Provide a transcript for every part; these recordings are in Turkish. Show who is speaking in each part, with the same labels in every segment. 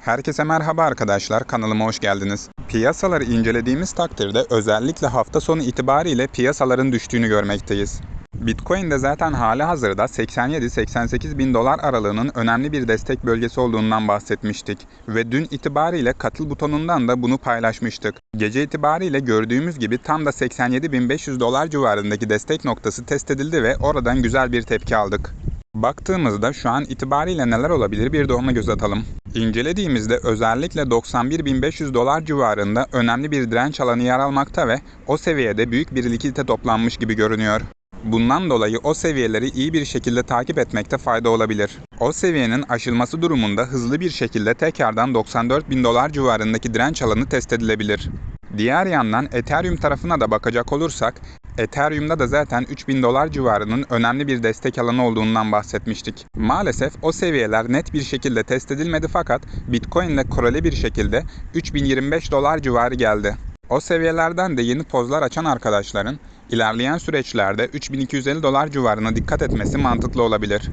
Speaker 1: Herkese merhaba arkadaşlar, kanalıma hoş geldiniz. Piyasaları incelediğimiz takdirde özellikle hafta sonu itibariyle piyasaların düştüğünü görmekteyiz. Bitcoin'de zaten hali hazırda 87-88 bin dolar aralığının önemli bir destek bölgesi olduğundan bahsetmiştik. Ve dün itibariyle katıl butonundan da bunu paylaşmıştık. Gece itibariyle gördüğümüz gibi tam da 87.500 dolar civarındaki destek noktası test edildi ve oradan güzel bir tepki aldık. Baktığımızda şu an itibariyle neler olabilir bir de ona göz atalım. İncelediğimizde özellikle 91.500 dolar civarında önemli bir direnç alanı yer almakta ve o seviyede büyük bir likidite toplanmış gibi görünüyor. Bundan dolayı o seviyeleri iyi bir şekilde takip etmekte fayda olabilir. O seviyenin aşılması durumunda hızlı bir şekilde tekrardan 94 bin dolar civarındaki direnç alanı test edilebilir. Diğer yandan Ethereum tarafına da bakacak olursak, Ethereum'da da zaten 3000 dolar civarının önemli bir destek alanı olduğundan bahsetmiştik. Maalesef o seviyeler net bir şekilde test edilmedi fakat Bitcoin ile koreli bir şekilde 3025 dolar civarı geldi. O seviyelerden de yeni pozlar açan arkadaşların ilerleyen süreçlerde 3250 dolar civarına dikkat etmesi mantıklı olabilir.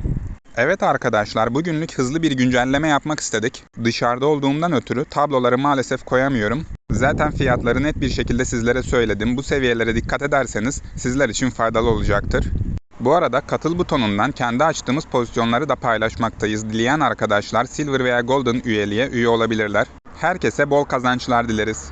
Speaker 1: Evet arkadaşlar bugünlük hızlı bir güncelleme yapmak istedik. Dışarıda olduğumdan ötürü tabloları maalesef koyamıyorum. Zaten fiyatları net bir şekilde sizlere söyledim. Bu seviyelere dikkat ederseniz sizler için faydalı olacaktır. Bu arada katıl butonundan kendi açtığımız pozisyonları da paylaşmaktayız. Dileyen arkadaşlar Silver veya Golden üyeliğe üye olabilirler. Herkese bol kazançlar dileriz.